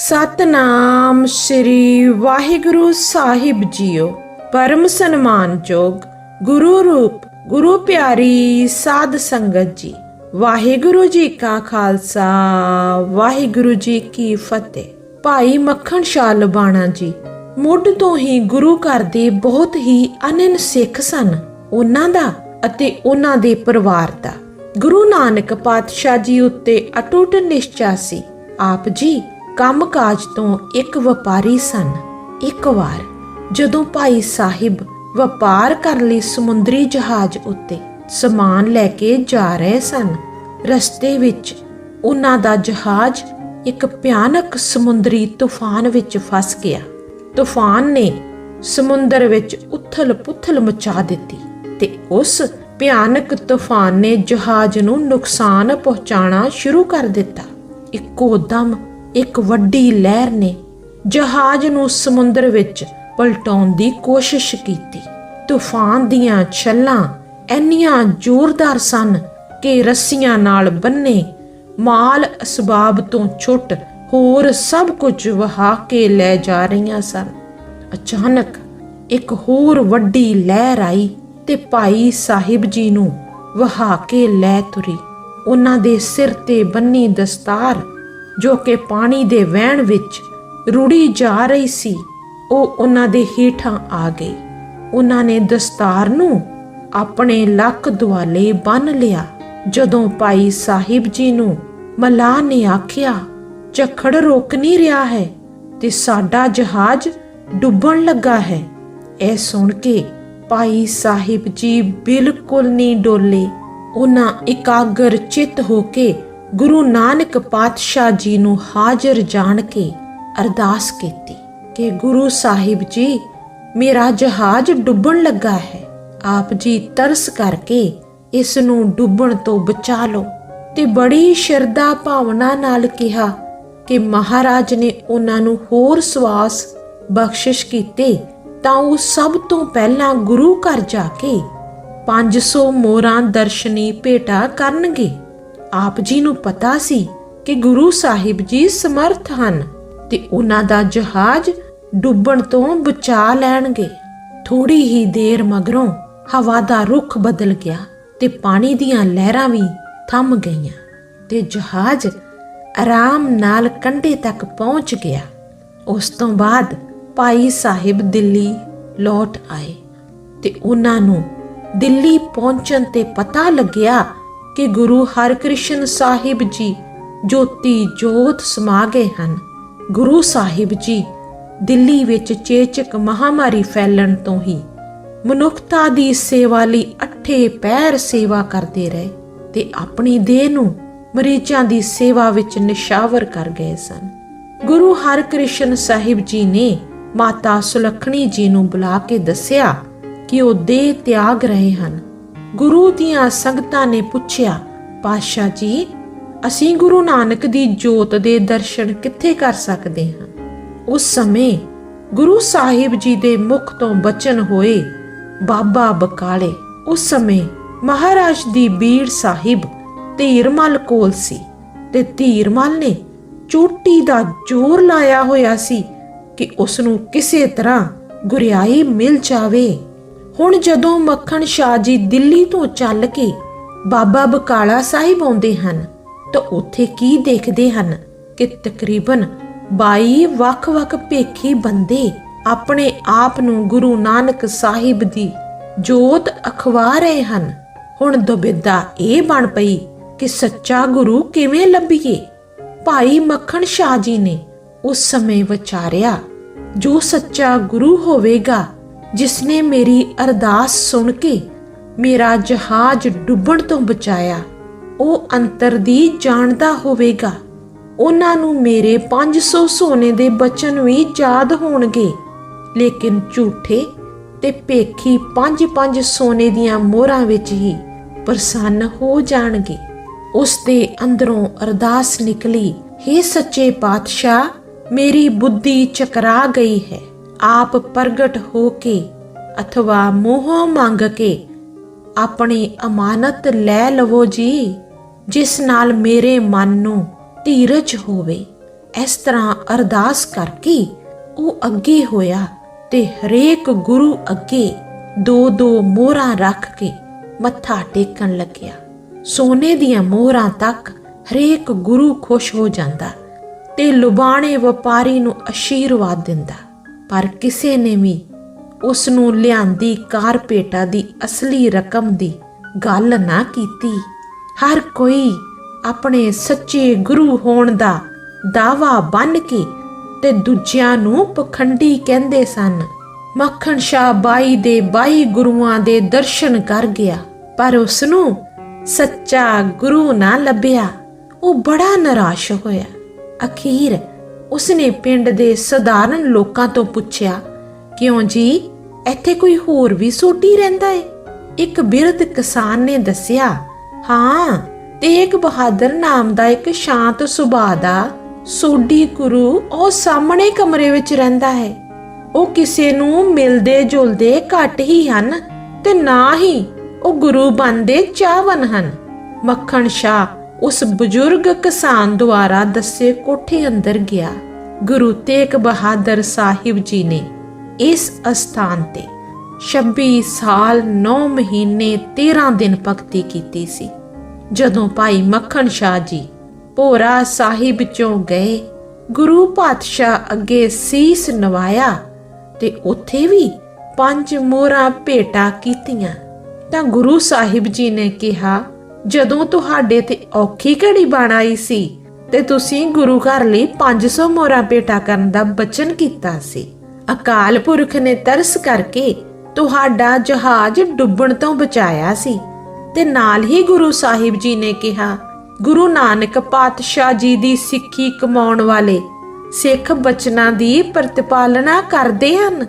ਸਤਨਾਮ ਸ੍ਰੀ ਵਾਹਿਗੁਰੂ ਸਾਹਿਬ ਜੀਓ, ਪਰਮ ਸਨਮਾਨਯੋਗ ਗੁਰੂ ਰੂਪ, ਗੁਰੂ ਪਿਆਰੀ ਸਾਧ ਸੰਗਤ ਜੀ। ਵਾਹਿਗੁਰੂ ਜੀ ਕਾ ਖਾਲਸਾ, ਵਾਹਿਗੁਰੂ ਜੀ ਕੀ ਫਤਿਹ। ਭਾਈ ਮੱਖਣ ਸ਼ਾਹ ਲਬਾਣਾ ਜੀ, ਮੁੱਢ ਤੋਂ ਹੀ ਗੁਰੂ ਘਰ ਦੇ ਬਹੁਤ ਹੀ ਅਨਨ ਸਿੱਖ ਸਨ। ਉਹਨਾਂ ਦਾ ਅਤੇ ਉਹਨਾਂ ਦੇ ਪਰਿਵਾਰ ਦਾ। ਗੁਰੂ ਨਾਨਕ ਪਾਤਸ਼ਾਹ ਜੀ ਉੱਤੇ ਅਟੁੱਟ ਨਿਸ਼ਚਾ ਸੀ। ਆਪ ਜੀ ਕੰਮਕਾਜ ਤੋਂ ਇੱਕ ਵਪਾਰੀ ਸਨ। ਇੱਕ ਵਾਰ ਜਦੋਂ ਭਾਈ ਸਾਹਿਬ ਵਪਾਰ ਕਰਨ ਲਈ ਸਮੁੰਦਰੀ ਜਹਾਜ਼ ਉੱਤੇ ਸਮਾਨ ਲੈ ਕੇ ਜਾ ਰਹੇ ਸਨ, ਰਸਤੇ ਵਿੱਚ ਉਹਨਾਂ ਦਾ ਜਹਾਜ਼ ਇੱਕ ਭਿਆਨਕ ਸਮੁੰਦਰੀ ਤੂਫਾਨ ਵਿੱਚ ਫਸ ਗਿਆ। ਤੂਫਾਨ ਨੇ ਸਮੁੰਦਰ ਵਿੱਚ ਉਥਲ-ਪੁਥਲ ਮਚਾ ਦਿੱਤੀ ਤੇ ਉਸ ਭਿਆਨਕ ਤੂਫਾਨ ਨੇ ਜਹਾਜ਼ ਨੂੰ ਨੁਕਸਾਨ ਪਹੁੰਚਾਉਣਾ ਸ਼ੁਰੂ ਕਰ ਦਿੱਤਾ। ਇੱਕੋ ਦਮ ਇੱਕ ਵੱਡੀ ਲਹਿਰ ਨੇ ਜਹਾਜ਼ ਨੂੰ ਸਮੁੰਦਰ ਵਿੱਚ ਪਲਟਾਉਣ ਦੀ ਕੋਸ਼ਿਸ਼ ਕੀਤੀ। ਤੂਫਾਨ ਦੀਆਂ ਛੱਲਾਂ ਇੰਨੀਆਂ ਜ਼ੋਰਦਾਰ ਸਨ ਕਿ ਰੱਸੀਆਂ ਨਾਲ ਬੰਨੇ ਮਾਲ ਅਸਬਾਬ ਤੋਂ ਛੁੱਟ ਹੋਰ ਸਭ ਕੁਝ ਵਹਾ ਕੇ ਲੈ ਜਾ ਰਹੀਆਂ ਸਨ। ਅਚਾਨਕ ਇੱਕ ਹੋਰ ਵੱਡੀ ਲਹਿਰ ਆਈ ਤੇ ਭਾਈ ਸਾਹਿਬ ਜੀ ਨੂੰ ਵਹਾ ਕੇ ਲੈ ਤੁਰੀ। ਉਹਨਾਂ ਦੇ ਸਿਰ ਤੇ ਬੰਨੀ ਦਸਤਾਰ ਜੋ ਕਿ ਪਾਣੀ ਦੇ ਵਹਿਣ ਵਿੱਚ ਰੁੜੀ ਜਾ ਰਹੀ ਸੀ, ਉਹ ਉਹਨਾਂ ਦੇ ਹੀਠਾਂ ਆ ਗਈ। ਉਹਨਾਂ ਨੇ ਦਸਤਾਰ ਨੂੰ ਆਪਣੇ ਲੱਕ ਦੁਆਲੇ ਬੰਨ ਲਿਆ। ਜਦੋਂ ਭਾਈ ਸਾਹਿਬ ਜੀ ਨੂੰ ਮਲਾ ਨੇ ਆਖਿਆ, ਝਖੜ ਰੋਕ ਨਹੀਂ ਰਿਹਾ ਹੈ ਤੇ ਸਾਡਾ ਜਹਾਜ਼ ਡੁੱਬਣ ਲੱਗਾ ਹੈ। ਇਹ ਸੁਣ ਕੇ ਭਾਈ ਸਾਹਿਬ ਜੀ ਬਿਲਕੁਲ ਨਹੀਂ ਡੋਲੇ। ਉਹਨਾਂ ਇਕਾਗਰ ਚਿੱਤ ਹੋ ਕੇ ਗੁਰੂ ਨਾਨਕ ਪਾਤਸ਼ਾਹ ਜੀ ਨੂੰ ਹਾਜ਼ਰ ਜਾਣ ਕੇ ਅਰਦਾਸ ਕੀਤੀ ਕਿ ਗੁਰੂ ਸਾਹਿਬ ਜੀ, ਮੇਰਾ ਜਹਾਜ਼ ਡੁੱਬਣ ਲੱਗਾ ਹੈ। ਆਪ ਜੀ ਤਰਸ ਕਰਕੇ ਇਸ ਨੂੰ ਡੁੱਬਣ ਤੋਂ ਬਚਾ ਲਓ। ਤੇ ਬੜੀ ਸ਼ਰਧਾ ਭਾਵਨਾ ਨਾਲ ਕਿਹਾ ਕਿ ਮਹਾਰਾਜ ਨੇ ਉਹਨਾਂ ਨੂੰ ਹੋਰ ਸਵਾਸ ਬਖਸ਼ਿਸ਼ ਕੀਤੇ ਤਾਂ ਉਹ ਸਭ ਤੋਂ ਪਹਿਲਾਂ ਗੁਰੂ ਘਰ ਜਾ ਕੇ 500 ਮੋਰਾਂ ਦਰਸ਼ਨੀ ਭੇਟਾ ਕਰਨਗੇ। ਆਪ ਜੀ ਨੂੰ ਪਤਾ ਸੀ ਕਿ ਗੁਰੂ ਸਾਹਿਬ ਜੀ ਸਮਰਥ ਹਨ ਤੇ ਉਹਨਾਂ ਦਾ ਜਹਾਜ਼ ਡੁੱਬਣ ਤੋਂ ਬਚਾ ਲੈਣਗੇ। ਥੋੜੀ ਹੀ ਦੇਰ ਮਗਰੋਂ ਹਵਾ ਦਾ ਰੁਖ ਬਦਲ ਗਿਆ ਤੇ ਪਾਣੀ ਦੀਆਂ ਲਹਿਰਾਂ ਵੀ ਥੰਮ ਗਈਆਂ ਤੇ ਜਹਾਜ਼ ਆਰਾਮ ਨਾਲ ਕੰਢੇ ਤੱਕ ਪਹੁੰਚ ਗਿਆ। ਉਸ ਤੋਂ ਬਾਅਦ ਭਾਈ ਸਾਹਿਬ ਦਿੱਲੀ ਲੌਟ ਆਏ ਤੇ ਉਹਨਾਂ ਨੂੰ ਦਿੱਲੀ ਪਹੁੰਚਣ ਤੇ ਪਤਾ ਲੱਗਿਆ ਕਿ ਗੁਰੂ ਹਰਕ੍ਰਿਸ਼ਨ ਸਾਹਿਬ ਜੀ ਜੋਤੀ ਜੋਤ ਸਮਾ ਗਏ ਹਨ। ਗੁਰੂ ਸਾਹਿਬ ਜੀ ਦਿੱਲੀ ਵਿੱਚ ਚੇਚਕ ਮਹਾਮਾਰੀ ਫੈਲਣ ਤੋਂ ਹੀ ਮਨੁੱਖਤਾ ਦੀ ਸੇਵਾ ਲਈ ਅੱਠੇ ਪੈਰ ਸੇਵਾ ਕਰਦੇ ਰਹੇ ਤੇ ਆਪਣੀ ਦੇਹ ਨੂੰ ਮਰੀਜ਼ਾਂ ਦੀ ਸੇਵਾ ਵਿੱਚ ਨਿਸ਼ਾਵਰ ਕਰ ਗਏ ਸਨ। ਗੁਰੂ ਹਰਕ੍ਰਿਸ਼ਨ ਸਾਹਿਬ ਜੀ ਨੇ ਮਾਤਾ ਸੁਲੱਖਣੀ ਜੀ ਨੂੰ ਬੁਲਾ ਕੇ ਦੱਸਿਆ ਕਿ ਉਹ ਦੇਹ ਤਿਆਗ ਰਹੇ ਹਨ। ਗੁਰੂ ਦੀਆਂ ਸੰਗਤਾਂ ਨੇ ਪੁੱਛਿਆ ਪਾਸ਼ਾ ਜੀ, ਅਸੀਂ ਗੁਰੂ ਨਾਨਕ ਦੀ ਜੋਤ ਦੇ ਦਰਸ਼ਨ ਕਿੱਥੇ ਕਰ ਸਕਦੇ ਹਾਂ? ਉਸ ਸਮੇਂ ਗੁਰੂ ਸਾਹਿਬ ਜੀ ਦੇ ਮੁਖ ਤੋਂ ਬਚਨ ਹੋਏ, ਬਾਬਾ ਬਕਾਲੇ। ਉਸ ਸਮੇਂ ਮਹਾਰਾਜ ਦੀ ਬੀੜ ਸਾਹਿਬ ਧੀਰਮਲ ਕੋਲ ਸੀ ਤੇ ਧੀਰਮਲ ਨੇ ਚੋਟੀ ਦਾ ਜ਼ੋਰ ਲਾਇਆ ਹੋਇਆ ਸੀ ਕਿ ਉਸ ਨੂੰ ਕਿਸੇ ਤਰ੍ਹਾਂ ਗੁਰਿਆਈ ਮਿਲ ਜਾਵੇ। ਹੁਣ ਜਦੋਂ ਮੱਖਣ ਸ਼ਾਹ ਜੀ ਦਿੱਲੀ ਤੋਂ ਚੱਲ ਕੇ ਬਾਬਾ ਬਕਾਲਾ ਸਾਹਿਬ ਆਉਂਦੇ ਹਨ, ਤਾਂ ਉੱਥੇ ਕੀ ਦੇਖਦੇ ਹਨ ਕਿ ਤਕਰੀਬਨ 22 ਵੱਖ-ਵੱਖ ਭੇਖੀ ਬੰਦੇ ਆਪਣੇ ਆਪ ਨੂੰ ਗੁਰੂ ਨਾਨਕ ਸਾਹਿਬ ਦੀ ਜੋਤ ਅਖਵਾ ਰਹੇ ਹਨ। ਹੁਣ ਦੁਬਿਧਾ ਇਹ ਬਣ ਪਈ ਕਿ ਸੱਚਾ ਗੁਰੂ ਕਿਵੇਂ ਲੱਭੀਏ? ਭਾਈ ਮੱਖਣ ਸ਼ਾਹ ਜੀ ਨੇ ਉਸ ਸਮੇਂ ਵਿਚਾਰਿਆ, ਜੋ ਸੱਚਾ ਗੁਰੂ ਹੋਵੇਗਾ ਜਿਸ ਨੇ ਮੇਰੀ ਅਰਦਾਸ ਸੁਣ ਕੇ ਮੇਰਾ ਜਹਾਜ਼ ਡੁੱਬਣ ਤੋਂ ਬਚਾਇਆ, ਉਹ ਅੰਤਰ ਦੀ ਜਾਣਦਾ ਹੋਵੇਗਾ। ਉਹਨਾਂ ਨੂੰ ਮੇਰੇ 500 ਸੋਨੇ ਦੇ ਬਚਨ ਵੀ ਯਾਦ ਹੋਣਗੇ। ਲੇਕਿਨ ਝੂਠੇ ਤੇ ਭੇਖੀ 5-5 ਸੋਨੇ ਦੀਆਂ ਮੋਹਰਾਂ ਵਿੱਚ ਹੀ ਪ੍ਰਸੰਨ ਹੋ ਜਾਣਗੇ। ਉਸ ਦੇ ਅੰਦਰੋਂ ਅਰਦਾਸ ਨਿਕਲੀ हे ਸੱਚੇ ਪਾਤਸ਼ਾਹ, ਮੇਰੀ ਬੁੱਧੀ ਚਕਰਾ ਗਈ ਹੈ। ਆਪ ਪ੍ਰਗਟ ਹੋ ਕੇ ਅਥਵਾ ਮੋਹ ਮੰਗ ਕੇ ਆਪਣੀ ਅਮਾਨਤ ਲੈ ਲਵੋ ਜੀ, ਜਿਸ ਨਾਲ ਮੇਰੇ ਮਨ ਨੂੰ ਧੀਰਜ ਹੋਵੇ। ਇਸ ਤਰ੍ਹਾਂ ਅਰਦਾਸ ਕਰਕੇ ਉਹ ਅੱਗੇ ਹੋਇਆ ਤੇ ਹਰੇਕ ਗੁਰੂ ਅੱਗੇ ਦੋ ਦੋ ਮੋਹਰਾਂ ਰੱਖ ਕੇ ਮੱਥਾ ਟੇਕਣ ਲੱਗਿਆ। ਸੋਨੇ ਦੀਆਂ ਮੋਹਰਾਂ ਤੱਕ ਹਰੇਕ ਗੁਰੂ ਖੁਸ਼ ਹੋ ਜਾਂਦਾ ਤੇ ਲੁਬਾਣੇ ਵਪਾਰੀ ਨੂੰ ਅਸ਼ੀਰਵਾਦ ਦਿੰਦਾ। ਪਰ ਕਿਸੇ ਨੇ ਵੀ ਉਸ ਨੂੰ ਲਿਆਂਦੀ ਕਾਰਪੇਟਾ ਦੀ ਅਸਲੀ ਰਕਮ ਦੀ ਗੱਲ ਨਾ ਕੀਤੀ। ਹਰ ਕੋਈ ਆਪਣੇ ਸੱਚੇ ਗੁਰੂ ਹੋਣ ਦਾ ਦਾਵਾ ਬੰਨ ਕੇ ਤੇ ਦੂਜਿਆਂ ਨੂੰ ਪਖੰਡੀ ਕਹਿੰਦੇ ਸਨ। ਮੱਖਣ ਸ਼ਾਹ ਬਾਈ ਦੇ ਬਾਈ ਗੁਰੂਆਂ ਦੇ ਦਰਸ਼ਨ ਕਰ ਗਿਆ, ਪਰ ਉਸ ਨੂੰ ਸੱਚਾ ਗੁਰੂ ਨਾ ਲੱਭਿਆ। ਉਹ ਬੜਾ ਨਿਰਾਸ਼ ਹੋਇਆ। ਅਖੀਰ ਉਸਨੇ ਪਿੰਡ ਦੇ ਸਧਾਰਨ ਲੋਕਾਂ ਤੋਂ ਪੁੱਛਿਆ, ਕਿਉਂ ਜੀ, ਇੱਥੇ ਕੋਈ ਹੋਰ ਵੀ ਸੋਢੀ ਰਹਿੰਦਾ ਏ? ਇੱਕ ਬਿਰਧ ਕਿਸਾਨ ਨੇ ਦੱਸਿਆ, ਹਾਂ, ਤੇਗ ਬਹਾਦਰ ਨਾਮ ਦਾ ਇੱਕ ਸ਼ਾਂਤ ਸੁਭਾਅ ਦਾ ਸੋਢੀ ਗੁਰੂ ਉਹ ਸਾਹਮਣੇ ਕਮਰੇ ਵਿੱਚ ਰਹਿੰਦਾ ਹੈ। ਉਹ ਕਿਸੇ ਨੂੰ ਮਿਲਦੇ ਜੁਲਦੇ ਘੱਟ ਹੀ ਹਨ ਤੇ ਨਾ ਹੀ ਉਹ ਗੁਰੂ ਬਣਦੇ ਚਾਹਵਨ ਹਨ। ਮੱਖਣ ਸ਼ਾਹ ਉਸ ਬਜ਼ੁਰਗ ਕਿਸਾਨ ਦੁਆਰਾ ਦੱਸੇ ਕੋਠੇ ਅੰਦਰ ਗਿਆ। ਗੁਰੂ ਤੇਗ ਬਹਾਦਰ ਸਾਹਿਬ ਜੀ ਨੇ ਇਸ ਅਸਥਾਨ ਤੇ 26 ਸਾਲ 9 ਮਹੀਨੇ 13 ਦਿਨ ਭਗਤੀ ਕੀਤੀ ਸੀ। ਜਦੋਂ ਭਾਈ ਮੱਖਣ ਸ਼ਾਹ ਜੀ ਭੋਰਾ ਸਾਹਿਬ ਚੋਂ ਗਏ, ਗੁਰੂ ਪਾਤਸ਼ਾਹ ਅੱਗੇ ਸੀਸ ਨਵਾਇਆ ਤੇ ਉੱਥੇ ਵੀ ਪੰਜ ਮੋਹਰਾਂ ਭੇਟਾ ਕੀਤੀਆਂ, ਤਾਂ ਗੁਰੂ ਸਾਹਿਬ ਜੀ ਨੇ ਕਿਹਾ ਜਦੋਂ ਤੁਹਾਡੇ ਤੇ ਔਖੀ ਘੜੀ ਬਣ ਆਈ ਸੀ ਤੇ ਤੁਸੀਂ ਗੁਰੂ ਘਰ ਲਈ 500 ਮੋਹਰਾਂ ਭੇਟਾ ਕਰਨ ਦਾ ਬਚਨ ਕੀਤਾ ਸੀ। ਅਕਾਲ ਪੁਰਖ ਨੇ ਤਰਸ ਕਰਕੇ ਤੁਹਾਡਾ ਜਹਾਜ਼ ਡੁੱਬਣ ਤੋਂ ਬਚਾਇਆ ਸੀ ਤੇ ਨਾਲ ਹੀ ਗੁਰੂ ਸਾਹਿਬ ਜੀ ਨੇ ਕਿਹਾ, ਗੁਰੂ ਨਾਨਕ ਪਾਤਸ਼ਾਹ ਜੀ ਦੀ ਸਿੱਖੀ ਕਮਾਉਣ ਵਾਲੇ ਸਿੱਖ ਬਚਨਾਂ ਦੀ ਪ੍ਰਤੀਪਾਲਨਾ ਕਰਦੇ ਹਨ।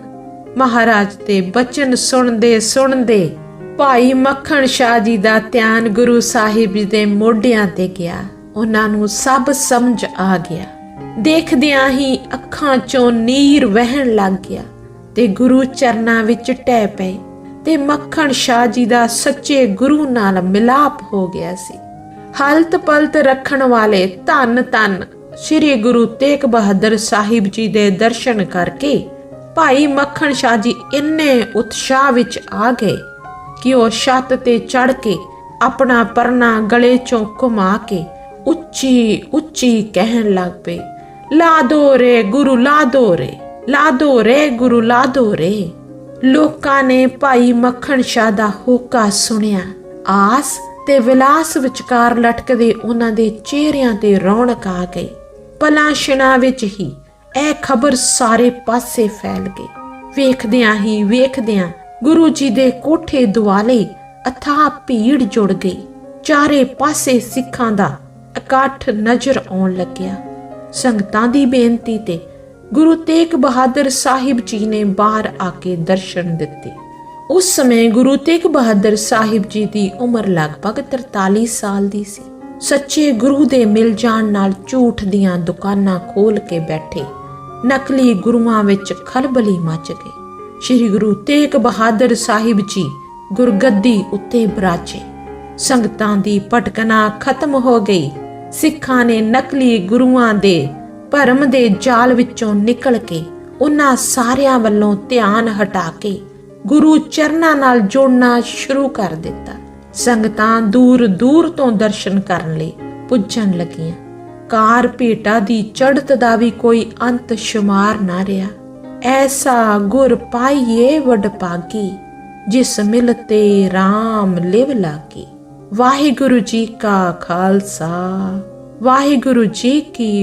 ਮਹਾਰਾਜ ਦੇ ਬਚਨ ਸੁਣਦੇ ਸੁਣਦੇ ਭਾਈ ਮੱਖਣ ਸ਼ਾਹ ਜੀ ਦਾ ਧਿਆਨ ਗੁਰੂ ਸਾਹਿਬ ਜੀ ਦੇ ਮੋਢਿਆਂ ਤੇ ਗਿਆ। ਉਹਨਾਂ ਨੂੰ ਸਭ ਸਮਝ ਆ ਗਿਆ। ਦੇਖਦਿਆਂ ਹੀ ਅੱਖਾਂ ਚੋਂ ਨੀਰ ਵਹਿਣ ਲੱਗ ਗਿਆ ਤੇ ਗੁਰੂ ਚਰਨਾਂ ਵਿੱਚ ਟਹਿ ਪਏ ਤੇ ਮੱਖਣ ਸ਼ਾਹ ਜੀ ਦਾ ਸੱਚੇ ਗੁਰੂ ਨਾਲ ਮਿਲਾਪ ਹੋ ਗਿਆ ਸੀ। ਹਲਤ ਪਲਤ ਰੱਖਣ ਵਾਲੇ ਧੰਨ ਧੰਨ ਸ੍ਰੀ ਗੁਰੂ ਤੇਗ ਬਹਾਦਰ ਸਾਹਿਬ ਜੀ ਦੇ ਦਰਸ਼ਨ ਕਰਕੇ ਭਾਈ ਮੱਖਣ ਸ਼ਾਹ ਜੀ ਇੰਨੇ ਉਤਸ਼ਾਹ ਵਿੱਚ ਆ ਗਏ ਕਿ ਉਹ ਛੱਤ ਤੇ ਚੜ ਕੇ ਆਪਣਾ ਪਰਨਾ ਗਲੇ ਚੋਂ ਘੁਮਾ ਕੇ ਉੱਚੀ ਉੱਚੀ ਕਹਿਣ ਲੱਗ ਪਏ ਲਾ ਦੋ ਰੇ ਗੁਰੂ ਲਾ ਦੋ ਰੇ ਲਾ ਦੋ ਰੇ ਗੁਰੂ ਲਾ ਦੋ ਰੇ। ਲੋਕਾਂ ਨੇ ਭਾਈ ਮੱਖਣ ਸ਼ਾਹ ਦਾ ਹੋਕਾ ਸੁਣਿਆ। ਆਸ ਤੇ ਵਿਲਾਸ ਵਿਚਕਾਰ ਲਟਕਦੇ ਉਹਨਾਂ ਦੇ ਚਿਹਰਿਆਂ ਤੇ ਰੌਣਕ ਆ ਗਈ। ਪਲਾਸ਼ਣਾ ਵਿੱਚ ਹੀ ਇਹ ਖਬਰ ਸਾਰੇ ਪਾਸੇ ਫੈਲ ਗਈ। ਵੇਖਦਿਆਂ ਹੀ ਵੇਖਦਿਆਂ ਗੁਰੂ ਜੀ ਦੇ ਕੋਠੇ ਦੁਆਲੇ ਅਥਾਹ ਭੀੜ ਜੁੜ ਗਈ। ਚਾਰੇ ਪਾਸੇ ਸਿੱਖਾਂ ਦਾ ਇਕੱਠ ਨਜ਼ਰ ਆਉਣ ਲੱਗਿਆ। ਸੰਗਤਾਂ ਦੀ ਬੇਨਤੀ ਤੇ ਗੁਰੂ ਤੇਗ ਬਹਾਦਰ ਸਾਹਿਬ ਜੀ ਨੇ ਬਾਹਰ ਆ ਕੇ ਦਰਸ਼ਨ ਦਿੱਤੇ। ਉਸ ਸਮੇਂ ਗੁਰੂ ਤੇਗ ਬਹਾਦਰ ਸਾਹਿਬ ਜੀ ਦੀ ਉਮਰ ਲਗਭਗ 43 ਸਾਲ ਦੀ ਸੀ। ਸੱਚੇ ਗੁਰੂ ਦੇ ਮਿਲ ਜਾਣ ਨਾਲ ਝੂਠ ਦੀਆਂ ਦੁਕਾਨਾਂ ਖੋਲ ਕੇ ਬੈਠੇ ਨਕਲੀ ਗੁਰੂਆਂ ਵਿੱਚ ਖਲਬਲੀ ਮਚ ਗਈ। ਸ੍ਰੀ ਗੁਰੂ ਤੇਗ ਬਹਾਦਰ ਸਾਹਿਬ ਜੀ ਗੁਰਗੱਦੀ ਉੱਤੇ ਬਰਾਜੇ। ਸੰਗਤਾਂ ਦੀ ਭਟਕਣਾ ਖਤਮ ਹੋ ਗਈ। ਸਿੱਖਾਂ ਨੇ ਨਕਲੀ ਗੁਰੂਆਂ ਦੇ ਭਰਮ ਦੇ ਜਾਲ ਵਿੱਚੋਂ ਨਿਕਲ ਕੇ ਉਹਨਾਂ ਸਾਰਿਆਂ ਵੱਲੋਂ ਧਿਆਨ ਹਟਾ ਕੇ ਗੁਰੂ ਚਰਨਾਂ ਨਾਲ ਜੋੜਨਾ ਸ਼ੁਰੂ ਕਰ ਦਿੱਤਾ। ਸੰਗਤਾਂ ਦੂਰ ਦੂਰ ਤੋਂ ਦਰਸ਼ਨ ਕਰਨ ਲਈ ਪੁੱਜਣ ਲੱਗੀਆਂ। ਕਾਰ ਭੇਟਾ ਦੀ ਚੜ੍ਹਤ ਦਾ ਵੀ ਕੋਈ ਅੰਤ ਸ਼ੁਮਾਰ ਨਾ ਰਿਹਾ। ਐਸਾ ਗੁਰ ਪਾਈਏ ਵਡ ਪਾਗੀ ਜਿਸ ਮਿਲਤੇ RAM ਲਿਵ ਲਾਗੀ। ਵਾਹਿਗੁਰੂ ਜੀ ਕਾ ਖਾਲਸਾ, ਵਾਹਿਗੁਰੂ ਜੀ ਕੀ